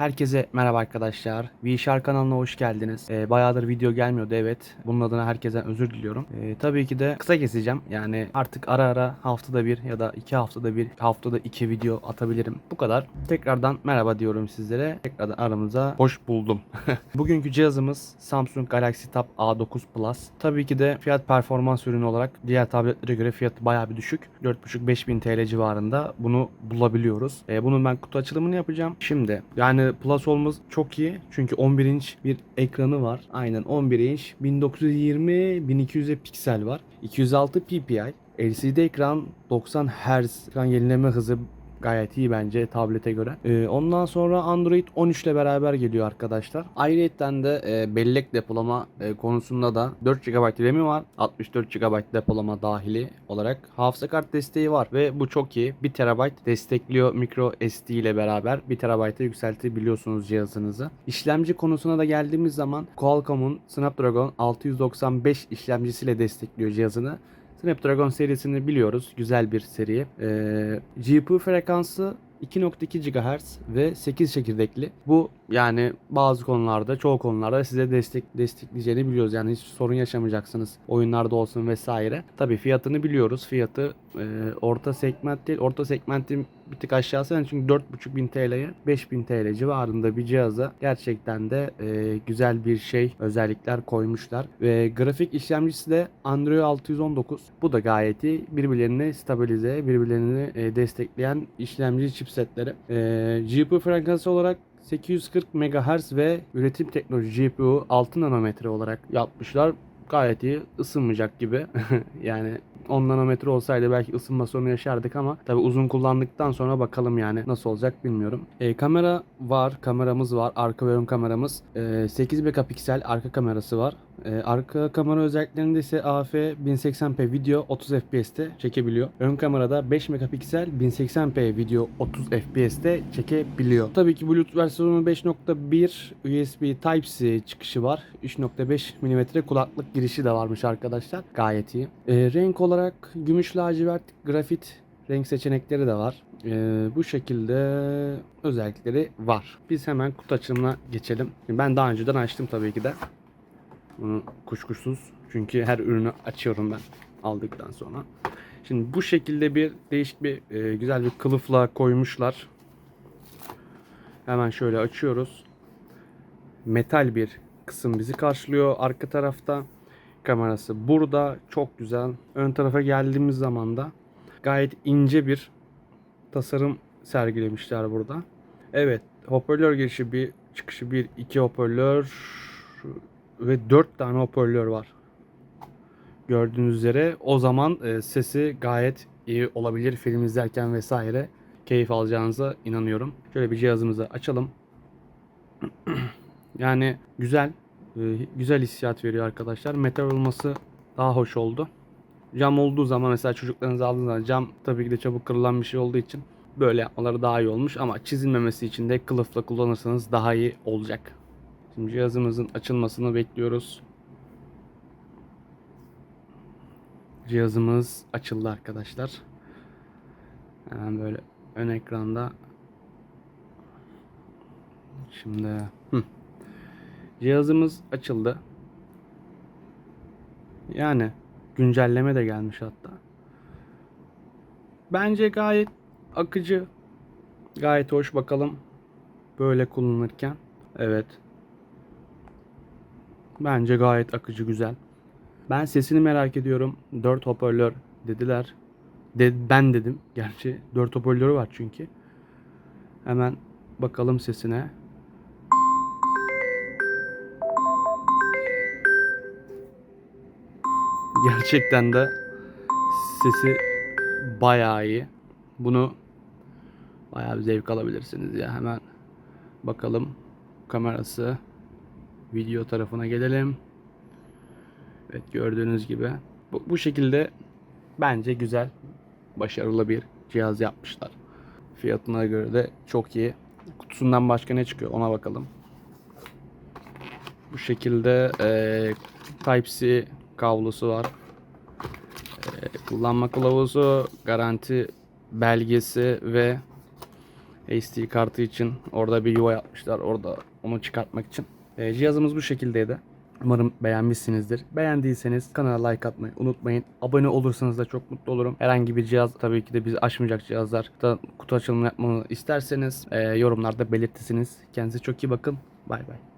Herkese merhaba arkadaşlar. Vişar kanalına hoş geldiniz. Ee, bayağıdır video gelmiyordu evet. Bunun adına herkesten özür diliyorum. Ee, tabii ki de kısa keseceğim. Yani artık ara ara haftada bir ya da iki haftada bir, haftada iki video atabilirim. Bu kadar. Tekrardan merhaba diyorum sizlere. Tekrardan aramıza hoş buldum. Bugünkü cihazımız Samsung Galaxy Tab A9 Plus. Tabii ki de fiyat performans ürünü olarak diğer tabletlere göre fiyatı bayağı bir düşük. 4.5-5.000 TL civarında bunu bulabiliyoruz. Ee, bunun ben kutu açılımını yapacağım. Şimdi yani Plus olmamız çok iyi. Çünkü 11 inç bir ekranı var. Aynen 11 inç 1920-1200 piksel var. 206 ppi. LCD ekran 90 Hz ekran yenileme hızı gayet iyi bence tablete göre. Ee, ondan sonra Android 13 ile beraber geliyor arkadaşlar. Ayrıca de e, bellek depolama e, konusunda da 4 GB RAM'i var. 64 GB depolama dahili olarak hafıza kart desteği var ve bu çok iyi. 1 TB destekliyor micro SD ile beraber 1 TB'e yükseltebiliyorsunuz cihazınızı. İşlemci konusuna da geldiğimiz zaman Qualcomm'un Snapdragon 695 işlemcisiyle destekliyor cihazını. Snapdragon serisini biliyoruz. Güzel bir seri. Ee, GPU frekansı 2.2 GHz ve 8 çekirdekli. Bu yani bazı konularda, çoğu konularda size destek destekleyeceğini biliyoruz. Yani hiç sorun yaşamayacaksınız. Oyunlarda olsun vesaire. Tabii fiyatını biliyoruz. Fiyatı e, orta segment değil. Orta segmentin bir tık aşağısı. Yani çünkü 4.500 TL'ye 5000 TL civarında bir cihaza gerçekten de e, güzel bir şey özellikler koymuşlar. Ve grafik işlemcisi de Android 619. Bu da gayet iyi. Birbirlerini stabilize, birbirlerini e, destekleyen işlemci chipsetleri. E, GPU frekansı olarak 840 MHz ve üretim teknoloji GPU 6 nanometre olarak yapmışlar. Gayet iyi ısınmayacak gibi. yani 10 nanometre olsaydı belki ısınma sorunu yaşardık ama tabi uzun kullandıktan sonra bakalım yani nasıl olacak bilmiyorum. E, kamera var, kameramız var, arka ve ön kameramız. E, 8 megapiksel arka kamerası var. E, arka kamera özelliklerinde ise AF 1080p video 30 fps'te çekebiliyor. Ön kamerada 5 megapiksel 1080p video 30 fps'te çekebiliyor. Tabii ki Bluetooth versiyonu 5.1 USB Type-C çıkışı var. 3.5 mm kulaklık girişi de varmış arkadaşlar. Gayet iyi. E, renk olarak gümüş lacivert grafit renk seçenekleri de var. E, bu şekilde özellikleri var. Biz hemen kutu açılımına geçelim. Ben daha önceden açtım tabii ki de. Bunu kuşkusuz. Çünkü her ürünü açıyorum ben aldıktan sonra. Şimdi bu şekilde bir değişik bir e, güzel bir kılıfla koymuşlar. Hemen şöyle açıyoruz. Metal bir kısım bizi karşılıyor arka tarafta. Kamerası burada çok güzel. Ön tarafa geldiğimiz zaman da gayet ince bir tasarım sergilemişler burada. Evet, hoparlör girişi bir çıkışı bir iki hoparlör ve 4 tane hoparlör var. Gördüğünüz üzere o zaman e, sesi gayet iyi olabilir film izlerken vesaire keyif alacağınıza inanıyorum. Şöyle bir cihazımızı açalım. yani güzel e, güzel hissiyat veriyor arkadaşlar. Metal olması daha hoş oldu. Cam olduğu zaman mesela çocuklarınızı aldığınız zaman cam tabii ki de çabuk kırılan bir şey olduğu için böyle yapmaları daha iyi olmuş ama çizilmemesi için de kılıfla kullanırsanız daha iyi olacak. Şimdi cihazımızın açılmasını bekliyoruz. Cihazımız açıldı arkadaşlar. Hemen böyle ön ekranda. Şimdi hı. cihazımız açıldı. Yani güncelleme de gelmiş hatta. Bence gayet akıcı. Gayet hoş bakalım. Böyle kullanırken. Evet. Bence gayet akıcı güzel. Ben sesini merak ediyorum. 4 hoparlör dediler. De, ben dedim. Gerçi 4 hoparlörü var çünkü. Hemen bakalım sesine. Gerçekten de sesi bayağı iyi. Bunu bayağı bir zevk alabilirsiniz ya. Hemen bakalım kamerası video tarafına gelelim. Evet gördüğünüz gibi bu, bu şekilde bence güzel başarılı bir cihaz yapmışlar. Fiyatına göre de çok iyi. Kutusundan başka ne çıkıyor ona bakalım. Bu şekilde e, Type-C kablosu var. E, kullanma kılavuzu, garanti belgesi ve SD kartı için orada bir yuva yapmışlar. Orada onu çıkartmak için. E, cihazımız bu şekildeydi. Umarım beğenmişsinizdir. Beğendiyseniz kanala like atmayı unutmayın. Abone olursanız da çok mutlu olurum. Herhangi bir cihaz tabii ki de bizi aşmayacak cihazlar da kutu açılımı yapmamı isterseniz e, yorumlarda belirtirsiniz. Kendinize çok iyi bakın. Bay bay.